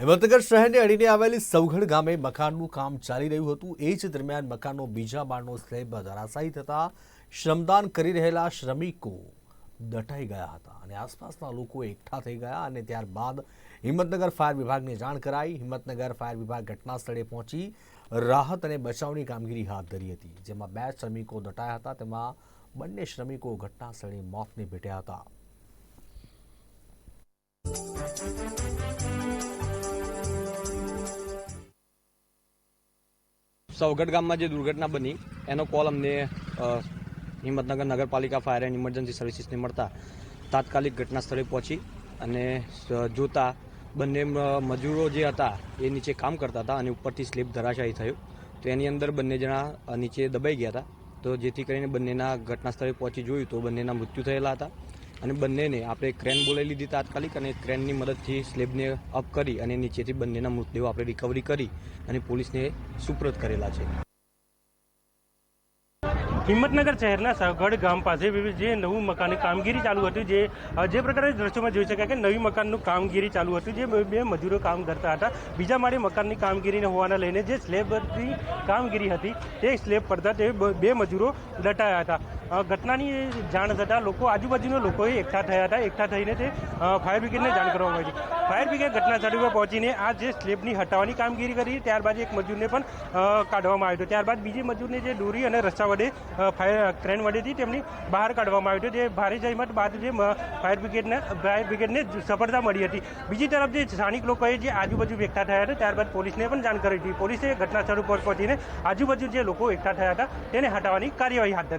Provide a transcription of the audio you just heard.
હિંમતનગર શહેરને અડીને આવેલી સવગઢ ગામે મકાનનું કામ ચાલી રહ્યું હતું. એ જ દરમિયાન મકાનનો બીજા માળનો સ્લેબ ધરાશાયી થતા શ્રમદાન કરી રહેલા શ્રમિકો દટાઈ ગયા હતા અને આસપાસના લોકો એકઠા થઈ ગયા અને ત્યારબાદ હિંમતનગર ફાયર વિભાગને જાણ કરાઈ. હિંમતનગર ફાયર વિભાગ ઘટના સ્થળે પહોંચી રાહત અને બચાવની કામગીરી હાથ ધરી હતી, જેમાં બે શ્રમિકો દટાયા હતા. તેમાં બંને શ્રમિકો ઘટના સ્થળે મોતને ભેટ્યા હતા. સવગઢ ગામમાં જે દુર્ઘટના બની, એનો કોલ અમને હિંમતનગર નગરપાલિકા ફાયર એન્ડ ઇમરજન્સી સર્વિસીસને મળતા તાત્કાલિક ઘટના સ્થળે પહોંચી અને જોતા બંને મજૂરો જે હતા એ નીચે કામ કરતા હતા અને ઉપરથી સ્લીપ ધરાશાયી થયું. તો એની અંદર બંને જણા નીચે દબાઈ ગયા હતા. તો જેથી કરીને બંનેના ઘટના સ્થળે પહોંચી જોયું તો બંનેના મૃત્યુ થયેલા હતા. અને બંનેને આપણે ક્રેન બોલાવી લીધી તાત્કાલિક અને ક્રેનની મદદથી સ્લેબને અપ કરી અને નીચેથી બંનેના મૃતદેહો આપણે રિકવરી કરી અને પોલીસને સુપ્રત કરેલા છે. હિંમતનગર શહેરના સગઢ ગામ પાસે જે નવું મકાનની કામગીરી ચાલુ હતી, જે જે પ્રકારે દ્રશ્યોમાં જોઈ શકાય કે નવી મકાનનું કામગીરી ચાલુ હતું, જે બે- મજૂરો કામ કરતા હતા. બીજા માળે મકાનની કામગીરીને હોવાના લઈને જે સ્લેબની કામગીરી હતી, તે સ્લેબ પડતા તે બે મજૂરો દટાયા હતા. ઘટનાની જાણ થતાં લોકો આજુબાજુના લોકોએ એકઠા થયા હતા. એકઠા થઈને તે ફાયર બ્રિગેડને જાણ કરવામાં આવી હતી. ફાયર બ્રિગેડ ઘટના સ્થળ પર પહોંચીને આ જે સ્લેબની હટાવવાની કામગીરી કરી, ત્યારબાદ એક મજૂરને પણ કાઢવામાં આવ્યો હતો. ત્યારબાદ બીજી મજૂરને જે દોરી અને રસ્તા વડે ફાયર, ક્રેન વડેથી તેમની બહાર કાઢવામાં આવ્યો હતો. જે ભારે જહેમત બાદ જે ફાયર બ્રિગેડને ફાયર બ્રિગેડને સફળતા મળી હતી. બીજી તરફ જે સ્થાનિક લોકોએ જે આજુબાજુ એકઠા થયા હતા, ત્યારબાદ પોલીસને પણ જાણ કરી હતી. પોલીસે ઘટના સ્થળ ઉપર પહોંચીને આજુબાજુ જે લોકો એકઠા થયા હતા, તેને હટાવવાની કાર્યવાહી હાથ ધરી